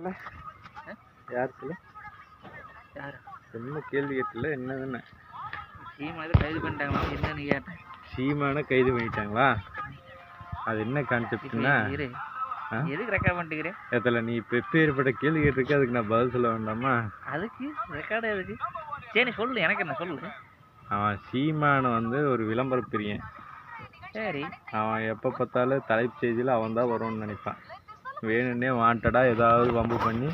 சொல்ல யார் சொல்ல யார்? என்ன கேள்வி கேட்டல என்னதுன்னு. சீமா எதுவும் கைது பண்ணிட்டாங்களா? என்னன்னு கேட்டேன். சீமான கைது பண்ணிட்டாங்களா? அது என்ன கான்செப்ட்னா? எதுக்கு ரெக்கார்ட் பண்ணிட்டுக்கிறேன் எத்தல நீ இப்போ எப்பேற்பட்ட கேள்வி கேட்டிருக்க அதுக்கு நான் பதில் சொல்ல வேண்டாமா? அதுக்கு? ரெக்கார்டு எதுக்கு? சரி சொல்லு எனக்கு என்ன சொல்லு? அவன் சீமானை வந்து ஒரு விளம்பர பிரியன் சரி. அவன் எப்போ பார்த்தாலும் தலைப்பு செய்தியில் அவன் தான் வரும்னு நினைப்பான். வேணும்னே வாண்டடாக ஏதாவது வம்பு பண்ணி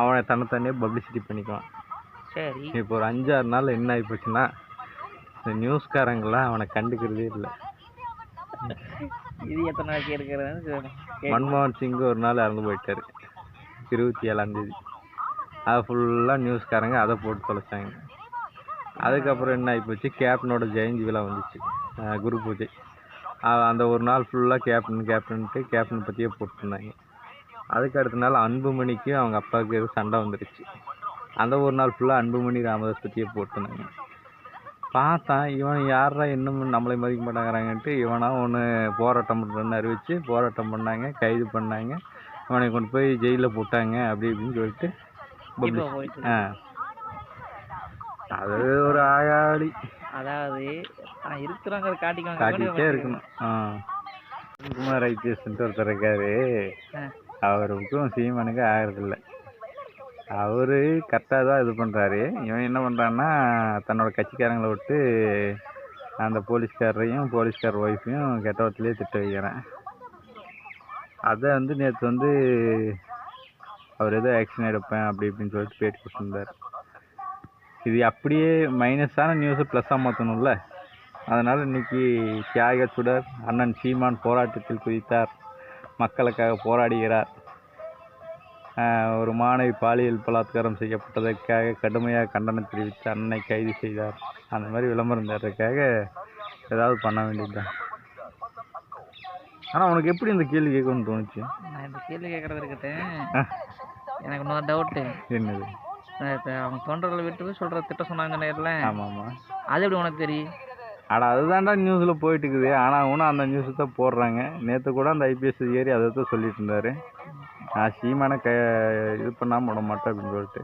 அவனை தன்னைத்தானே பப்ளிசிட்டி பண்ணிக்குவான். சரி. இப்போ ஒரு அஞ்சாறு நாள் என்ன ஆகி போச்சுன்னா இந்த நியூஸ்காரங்களாம் அவனை கண்டுக்கிறதே இல்லை. இது எத்தனை நாளைக்கு. மன்மோகன் சிங் ஒரு நாள் இறந்து போயிட்டாரு. இருபத்தி ஏழாம் தேதி. அதை ஃபுல்லாக நியூஸ்காரங்க அதை போட்டு தொலைச்சாங்க. அதுக்கப்புறம் என்ன ஆகிப்போச்சு கேப்டனோட ஜெயந்தி விழா வந்துச்சு. குரு பூஜை. அந்த ஒரு நாள் ஃபுல்லாக கேப்டன் கேப்டன்ட்டு கேப்டன் பற்றியே போட்டிருந்தாங்க. அதுக்கு அடுத்த நாள் அன்புமணிக்கு அவங்க அப்பாவுக்கு எதுவும் சண்டை வந்துருச்சு. அந்த ஒரு நாள் ஃபுல்லாக அன்புமணி ராமதாஸ் பற்றியே போட்டிருந்தாங்க. பார்த்தான் இவன் யாரா இன்னும் நம்மளை மதிக்க மாட்டேங்கிறாங்கன்ட்டு இவனா ஒன்று போராட்டம் பண்ணுறேன்னு அறிவிச்சு போராட்டம் பண்ணாங்க கைது பண்ணாங்க. இவனை கொண்டு போய் ஜெயிலில் போட்டாங்க அப்படி இப்படின்னு சொல்லிட்டு ஆ. அது ஒரு ஆயாடி அதாவது நான் காட்டிக்கோங்க காட்டிக்கிட்டே இருக்கணும். குமார் ஐபிஎஸ்ன்ட்டு ஒருத்தர் இருக்காரு. அவருக்கும் சீமனுக்கு ஆகிறதில்ல. அவரு கரெக்டாக தான் இது பண்ணுறாரு இவன் என்ன பண்ணுறான்னா தன்னோட கட்சிக்காரங்களை விட்டு அந்த போலீஸ்காரரையும் போலீஸ்கார் ஒய்ஃபையும் கெட்ட வார்த்தையிலே திட்ட வைக்கிறேன். அதை வந்து நேற்று வந்து அவர் ஏதோ ஆக்ஷன் எடுப்பேன் அப்படி இப்படின்னு சொல்லிட்டு பேட்டி கொடுத்துருந்தார் இது அப்படியே மைனஸான நியூஸை ப்ளஸ்ஸாக மாற்றணும்ல அதனால் இன்னைக்கு தியாக சுடர் அண்ணன் சீமான் போராட்டத்தில் குதித்தார். மக்களுக்காக போராடுகிறார். ஒரு மாணவி பாலியல் பலாத்காரம் செய்யப்பட்டதற்காக கடுமையாக கண்டனம் தெரிவித்து அண்ணனை கைது செய்தார். அந்த மாதிரி விளம்பரம் தர்றதுக்காக ஏதாவது பண்ண வேண்டியதுதான். ஆனால் உனக்கு எப்படி இந்த கேள்வி கேட்கணும்னு தோணுச்சு? நான் இந்த கேள்வி கேட்கறது இருக்கட்டும். ஆ. எனக்கு இன்னொரு டவுட்டு என்னது? இப்போ அவங்க தொண்டர்களை விட்டு போய் சொல்கிற திட்டம் சொன்னாங்க நேரில். ஆமாம் ஆமாம் அது எப்படி உனக்கு தெரியும் அட அதுதான்டா நியூஸில் போயிட்டு இருக்குது ஆனால் இன்னும் அந்த நியூஸை தான் போடுறாங்க. நேற்று கூட அந்த ஐபிஎஸ் ஏறி அதை தான் சொல்லிட்டு இருந்தாரு. நான் சீமான க இது பண்ணாமல் விட மாட்டேன் அப்படின்னு சொல்லிட்டு.